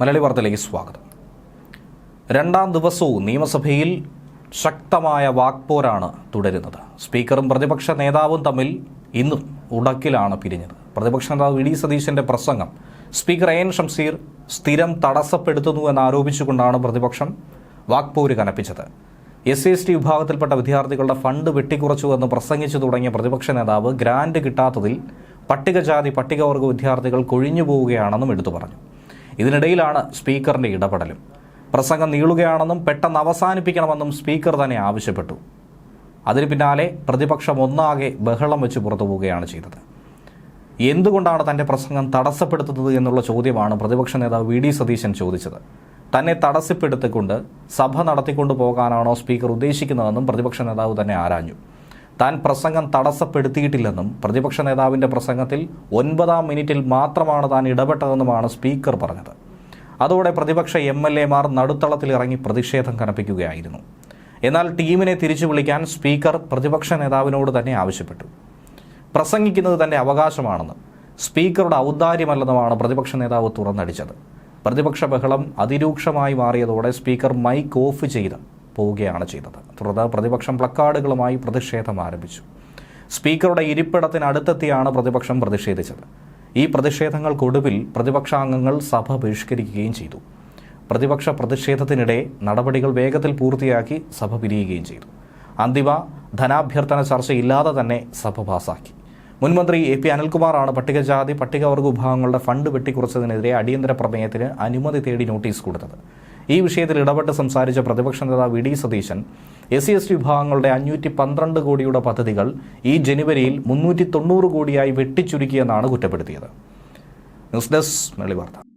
മലയാളി വാർത്തയിലേക്ക് സ്വാഗതം. രണ്ടാം ദിവസവും നിയമസഭയിൽ ശക്തമായ വാക്പോരാണ് തുടരുന്നത്. സ്പീക്കറും പ്രതിപക്ഷ നേതാവും തമ്മിൽ ഇന്നും ഉടക്കിലാണ് പിരിഞ്ഞത്. പ്രതിപക്ഷ നേതാവ് വി ഡി സതീശന്റെ പ്രസംഗം സ്പീക്കർ എ എൻ ഷംസീർ സ്ഥിരം തടസ്സപ്പെടുത്തുന്നു എന്നാരോപിച്ചുകൊണ്ടാണ് പ്രതിപക്ഷം വാക്പോര് കനപ്പിച്ചത്. എസ് സി എസ് ടി വിഭാഗത്തിൽപ്പെട്ട വിദ്യാർത്ഥികളുടെ ഫണ്ട് വെട്ടിക്കുറച്ചുവെന്ന് പ്രസംഗിച്ചു തുടങ്ങിയ പ്രതിപക്ഷ നേതാവ് ഗ്രാൻഡ് കിട്ടാത്തതിൽ പട്ടികജാതി പട്ടികവർഗ വിദ്യാർത്ഥികൾ കൊഴിഞ്ഞു പോവുകയാണെന്നും എടുത്തു പറഞ്ഞു. ഇതിനിടയിലാണ് സ്പീക്കറിന്റെ ഇടപെടലും. പ്രസംഗം നീളുകയാണെന്നും പെട്ടെന്ന് അവസാനിപ്പിക്കണമെന്നും സ്പീക്കർ തന്നെ ആവശ്യപ്പെട്ടു. അതിന് പിന്നാലെ പ്രതിപക്ഷം ഒന്നാകെ ബഹളം വെച്ച് പുറത്തു പോവുകയാണ് ചെയ്തത്. എന്തുകൊണ്ടാണ് തന്റെ പ്രസംഗം തടസ്സപ്പെടുത്തുന്നത് എന്നുള്ള ചോദ്യമാണ് പ്രതിപക്ഷ നേതാവ് വി ഡി സതീശൻ ചോദിച്ചത്. തന്നെ തടസ്സപ്പെടുത്തിക്കൊണ്ട് സഭ നടത്തിക്കൊണ്ടു പോകാനാണോ സ്പീക്കർ ഉദ്ദേശിക്കുന്നതെന്നും പ്രതിപക്ഷ നേതാവ് തന്നെ ആരാഞ്ഞു. താൻ പ്രസംഗം തടസ്സപ്പെടുത്തിയിട്ടില്ലെന്നും പ്രതിപക്ഷ നേതാവിന്റെ പ്രസംഗത്തിൽ ഒൻപതാം മിനിറ്റിൽ മാത്രമാണ് താൻ ഇടപെട്ടതെന്നുമാണ് സ്പീക്കർ പറഞ്ഞത്. അതോടെ പ്രതിപക്ഷ എം എൽ എമാർ നടുത്തളത്തിൽ ഇറങ്ങി പ്രതിഷേധം കനപ്പിക്കുകയായിരുന്നു. എന്നാൽ ടീമിനെ തിരിച്ചു വിളിക്കാൻ സ്പീക്കർ പ്രതിപക്ഷ നേതാവിനോട് തന്നെ ആവശ്യപ്പെട്ടു. പ്രസംഗിക്കുന്നത് തന്റെ അവകാശമാണെന്ന് സ്പീക്കറുടെ ഔദാര്യമല്ലെന്നുമാണ് പ്രതിപക്ഷ നേതാവ് തുറന്നടിച്ചത്. പ്രതിപക്ഷ ബഹളം അതിരൂക്ഷമായി മാറിയതോടെ സ്പീക്കർ മൈക്ക് ഓഫ് ചെയ്ത് പോവുകയാണ് ചെയ്തത്. തുടർന്ന് പ്രതിപക്ഷം പ്ലക്കാർഡുകളുമായി പ്രതിഷേധം ആരംഭിച്ചു. സ്പീക്കറുടെ ഇരിപ്പിടത്തിനടുത്തെത്തിയാണ് പ്രതിപക്ഷം പ്രതിഷേധിച്ചത്. ഈ പ്രതിഷേധങ്ങൾക്കൊടുവിൽ പ്രതിപക്ഷാംഗങ്ങൾ സഭ ബഹിഷ്കരിക്കുകയും ചെയ്തു. പ്രതിപക്ഷ പ്രതിഷേധത്തിനിടെ നടപടികൾ വേഗത്തിൽ പൂർത്തിയാക്കി സഭ പിരിയുകയും ചെയ്തു. അന്തിമ ധനാഭ്യർത്ഥന ചർച്ചയില്ലാതെ തന്നെ സഭ പാസാക്കി. മുൻമന്ത്രി എ പി അനിൽകുമാറാണ് പട്ടികജാതി പട്ടികവർഗ വിഭാഗങ്ങളുടെ ഫണ്ട് വെട്ടിക്കുറച്ചതിനെതിരെ അടിയന്തര പ്രമേയത്തിന് അനുമതി തേടി നോട്ടീസ് കൊടുത്തത്. ഈ വിഷയത്തിൽ ഇടപെട്ട് സംസാരിച്ച പ്രതിപക്ഷ നേതാവ് V D Satheesan S C S T വിഭാഗങ്ങളുടെ അഞ്ഞൂറ്റി പന്ത്രണ്ട് കോടിയുടെ പദ്ധതികൾ ഈ ജനുവരിയിൽ മുന്നൂറ്റി തൊണ്ണൂറ് കോടിയായി വെട്ടിച്ചുരുക്കിയെന്നാണ് കുറ്റപ്പെടുത്തിയത്. ന്യൂസ് ഡെസ്ക് മെളിവാർത്ത. വാർത്ത